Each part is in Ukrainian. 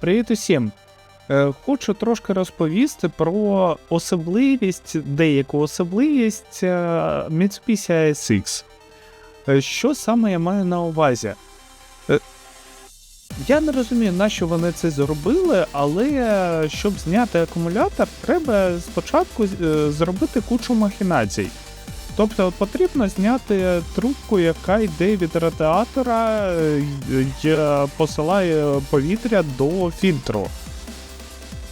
Привіт усім! Е, Хочу трошки розповісти про особливість, деяку особливість е, Mitsubishi ASX. Е, Що саме я маю на увазі? Я не розумію, на що вони це зробили, але щоб зняти акумулятор, треба спочатку зробити кучу махінацій. Тобто потрібно зняти трубку, яка йде від радіатора е, е, посилає повітря до фільтру.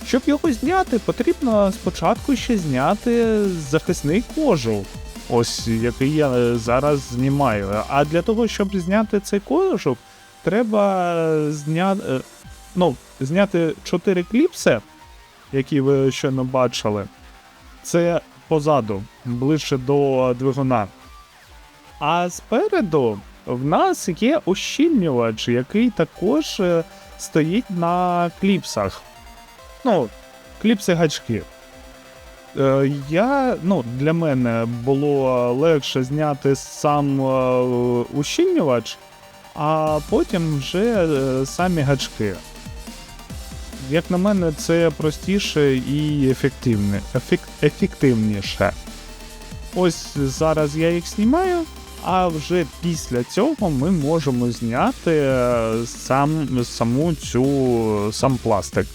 Щоб його зняти, потрібно спочатку ще зняти захисний кожух, ось який я е, зараз знімаю. А для того, щоб зняти цей кожух, треба зняти, ну, зняти 4 кліпси, які ви щойно бачили. Це позаду, ближче до двигуна. А спереду в нас є ощільнювач, який також е, стоїть на кліпсах. Ну, кліпси гачки. Е, я, ну, для мене було легше зняти сам е, ущільнювач, а потім вже е, самі гачки. Як на мене, це простіше і ефективне, ефік, ефективніше. Ось зараз я їх знімаю, а вже після цього ми можемо зняти е, сам, саму цю сам пластик.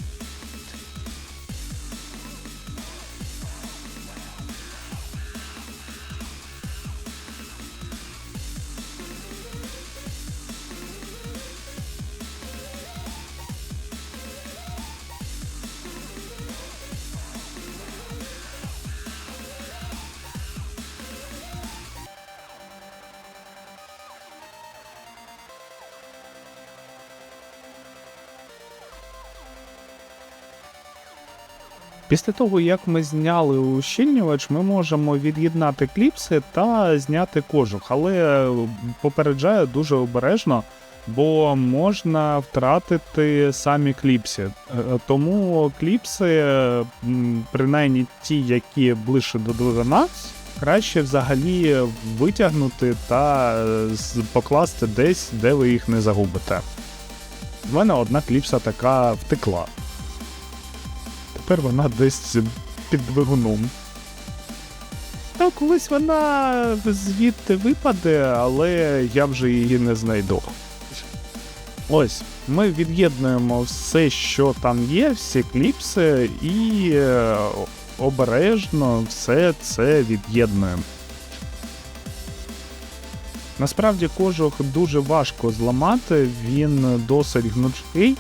Після того, як ми зняли ущільнювач, ми можемо від'єднати кліпси та зняти кожух, але попереджаю дуже обережно, бо можна втратити самі кліпси. Е, Тому кліпси, принаймні ті, які ближче до двигуна, краще взагалі витягнути та е, покласти десь, де ви їх не загубите. В мене одна кліпса така втекла. Тепер вона десь під двигуном. Та колись вона звідти випаде, але я вже її не знайду. Ось, ми від'єднуємо все, що там є, всі кліпси, і е, обережно все це від'єднуємо. Насправді кожух дуже важко зламати, він досить гнучкий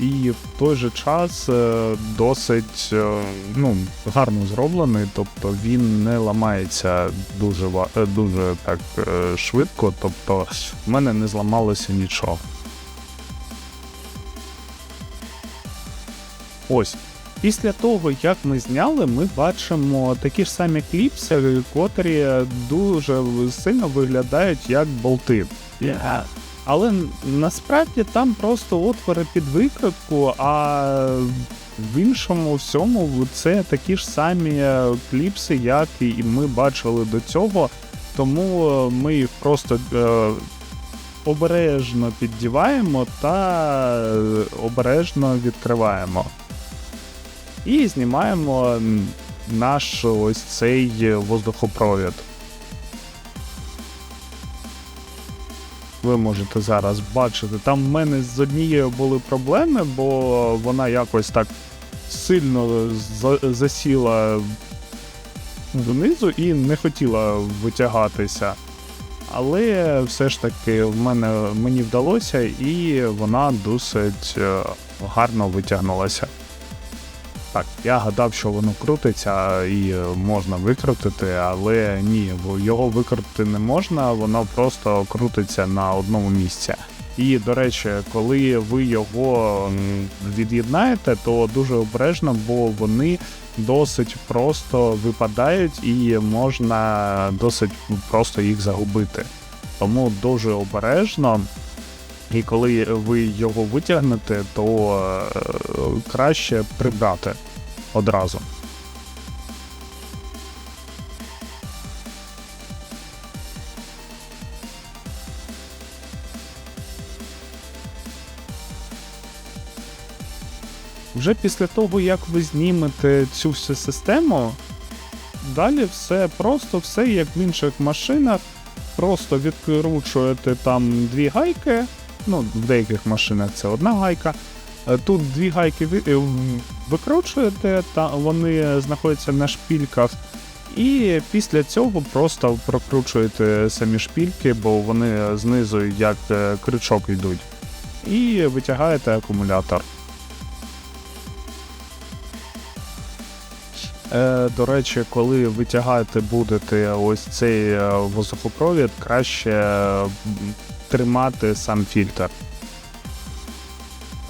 і в той же час е, досить е, ну, гарно зроблений, тобто він не ламається дуже е, дуже так швидко, тобто в мене не зламалося нічого. Ось. Після того, як ми зняли, ми бачимо такі ж самі кліпси, котрі дуже сильно виглядають як болти. Але насправді там просто отвори під викрутку, а в іншому всьому це такі ж самі е, кліпси, як і ми бачили до цього. Тому е, ми їх просто е, обережно піддіваємо та е, обережно відкриваємо. І знімаємо наш ось цей воздухопровід. Ви можете зараз бачити. Там в мене з однією були проблеми, бо вона якось так сильно за- засіла донизу і не хотіла витягатися. Але все ж таки в мене мені вдалося, і вона досить е, гарно витягнулася. Так, я гадав, що воно крутиться і е, можна викрутити, але ні, його викрутити не можна, воно просто крутиться на одному місці. І, до речі, коли ви його від'єднаєте, то дуже обережно, бо вони досить просто випадають і можна досить просто їх загубити. Тому дуже обережно. І коли ви його витягнете, то е, краще прибрати одразу. Вже після того, як ви знімете цю всю систему, далі все просто, все як в інших машинах. Просто відкручуєте там дві гайки. Ну, в деяких машинах це одна гайка. Е, Тут дві гайки е, викручуєте, та вони знаходяться на шпільках. І після цього просто прокручуєте самі шпільки, бо вони знизу як е, крючок йдуть. І витягаєте акумулятор. До речі, коли витягати будете ось цей воздухопровід, краще тримати сам фільтр.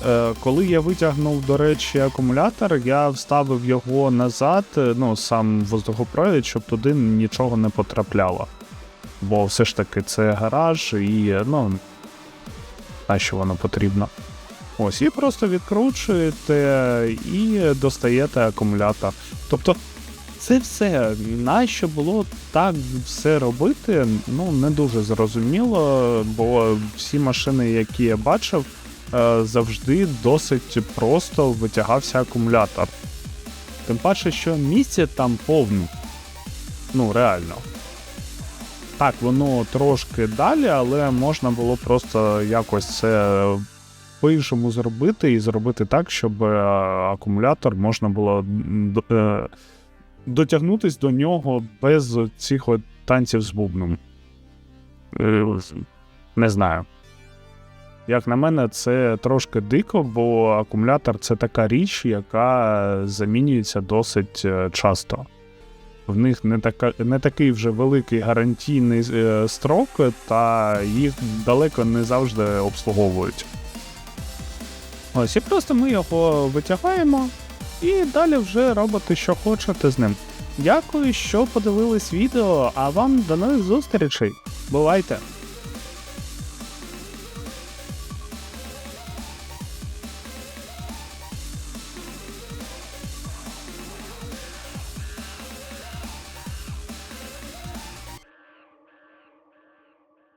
Е, коли я витягнув, до речі, акумулятор, я вставив його назад, е, ну, сам воздухопровід, щоб туди нічого не потрапляло. Бо все ж таки це гараж і, е, ну, на що воно потрібно. Ось, і просто відкручуєте і достаєте акумулятор. Тобто, це все. Нащо було так все робити? Ну, не дуже зрозуміло, бо всі машини, які я бачив, е, завжди досить просто витягався акумулятор. Тим паче, що місця там повно. Ну, реально. Так, воно трошки далі, але можна було просто якось це по-іншому зробити і зробити так, щоб е, акумулятор можна було дотягнутись до нього без цих от танців з бубном. Е, Не знаю. Як на мене, це трошки дико, бо акумулятор це така річ, яка замінюється досить е, часто. В них не, така, не такий вже великий гарантійний е, строк, та їх далеко не завжди обслуговують. Ось, і просто ми його витягаємо, і далі вже робите, що хочете з ним. Дякую, що подивились відео, а вам до нових зустрічей. Бувайте!